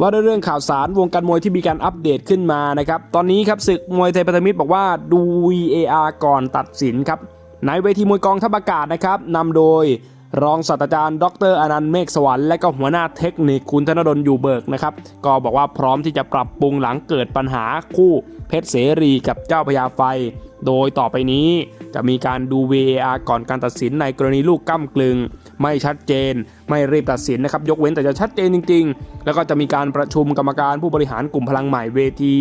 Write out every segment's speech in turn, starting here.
ว่าด้วยเรื่องข่าวสารวงการมวยที่มีการอัปเดตขึ้นมานะครับ ตอนนี้ครับศึกมวยไทยพันธมิตรบอกว่าดู VAR ก่อนตัดสินครับในเวทีมวยกองทัพอากาศนะครับนำโดยรองศาสตราจารย์ดรอนันต์เมฆสวรรค์และก็หัวหน้าเทคนิคคุณธนดลอยู่เบิกนะครับก็บอกว่าพร้อมที่จะปรับปรุงหลังเกิดปัญหาคู่เพชรเสรีกับเจ้าพญาไฟ โดยต่อไปนี้จะมีการดู VAR ก่อนการตัดสินในกรณีลูกก้ากลึง ไม่ชัดเจน ไม่รีบตัดสินนะครับ ยกเว้นแต่จะชัดเจนจริง ๆ แล้วก็จะมีการประชุมกรรมการผู้บริหารกลุ่มพลังใหม่เวที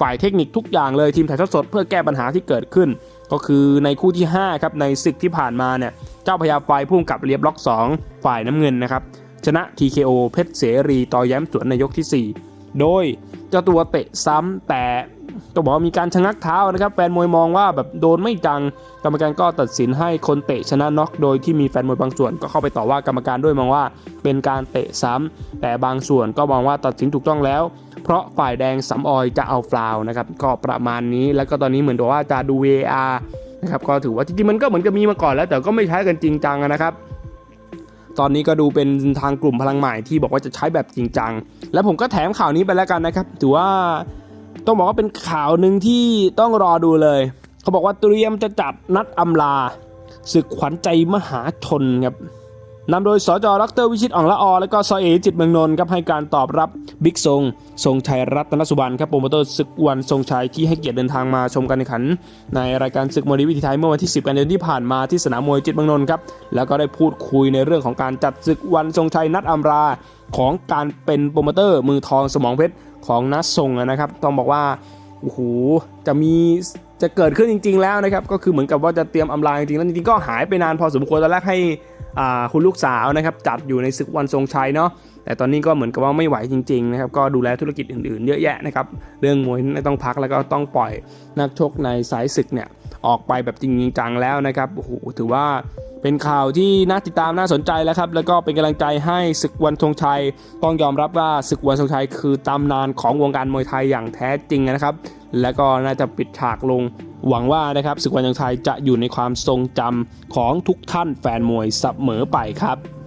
ฝ่ายเทคนิคทุกอย่างเลยทีมถ่ายทอดสดเพื่อแก้ปัญหาที่เกิดขึ้น ก็คือในคู่ที่5ครับในศึกที่ผ่านมาเนี่ยเจ้าพญาไฟพุ่งกับเรียบล็อก 2 ฝ่ายน้ำเงินนะครับชนะ TKO เพชรเสรีต่อแย้มสวนในยกที่ 4 โดยเจ้าตัวเตะซ้ำแต่ก็บอกมีการชะงักเท้านะครับ แฟนมวยมองว่าแบบโดนไม่จัง กรรมการก็ตัดสินให้คนเตะชนะน็อกโดยที่มีแฟนมวยบางส่วนก็เข้าไปต่อว่ากรรมการด้วยมองว่าเป็นการเตะซ้ำแต่บางส่วนก็มองว่าตัดสินถูกต้องแล้ว เพราะฝ่ายแดงสำออยจะเอาฟลาวนะครับก็ประมาณนี้แล้วก็ตอนนี้เหมือนกับว่าจะดู VAR นะครับก็ถือว่าจริงๆมันก็เหมือนกับมีมาก่อนแล้ว แต่ก็ไม่ใช้กันจริงจังนะครับ ตอนนี้ก็ดูเป็นทางกลุ่มพลังใหม่ที่บอกว่าจะใช้แบบจริงจัง และผมก็แถมข่าวนี้ไปแล้วกันนะครับ ถือว่าต้องบอกว่าเป็นข่าวหนึ่งที่ต้องรอดูเลย เขาบอกว่าเตรียมจะจัดนัดอำลาศึกขวัญใจมหาชนครับ นำโดยสจดรวิชิตอ่องละอและก็ซอเอจิตเมืองนนท์ครับให้การตอบรับบิ๊กทรงทรงชัยรัตนสุบรรณครับโปรโมเตอร์ศึกวันทรงชัยที่ให้เกียรติเดินทางมาชมการแข่งขัน ในรายการศึกมวยวิถีไทยเมื่อวันที่ 10 กันยายนที่ผ่านมาที่สนามมวยจิตเมืองนนท์ครับแล้วก็ได้พูดคุยในเรื่องของการจัดศึกวันทรงชัยนัดอำราของการเป็นโปรโมเตอร์มือทองสมองเพชรของนัดทรงนะครับต้องบอกว่าโอ้โหจะมี จะเกิดขึ้นจริง ๆ แล้วนะครับ ก็คือเหมือนกับว่าจะเตรียมอำลาจริงๆแล้วจริงๆก็หายไปนานพอสมควรตอนแรกให้คุณลูกสาวนะครับจัดอยู่ในศึกวันทรงชัยเนาะ แต่ตอนนี้ก็เหมือนกับว่าไม่ไหวจริงๆนะครับก็ดูแลธุรกิจอื่นๆ เยอะแยะนะครับเรื่องมวยไม่ต้องพักแล้วก็ต้องปล่อยนักชกในสายศึกเนี่ยออกไปแบบจริงจังแล้วนะครับโอ้โหถือว่าเป็นข่าวที่น่าติดตามน่าสนใจแล้วครับ แล้วก็เป็นกำลังใจให้ศึกวันทรงชัย ต้องยอมรับว่าศึกวันทรงชัยคือตำนานของวงการมวยไทยอย่างแท้จริงนะครับ และก็น่าจะปิดฉากลง หวังว่านะครับศึกวันทรงชัยจะอยู่ในความทรงจำของทุกท่านแฟนมวยเสมอไปครับ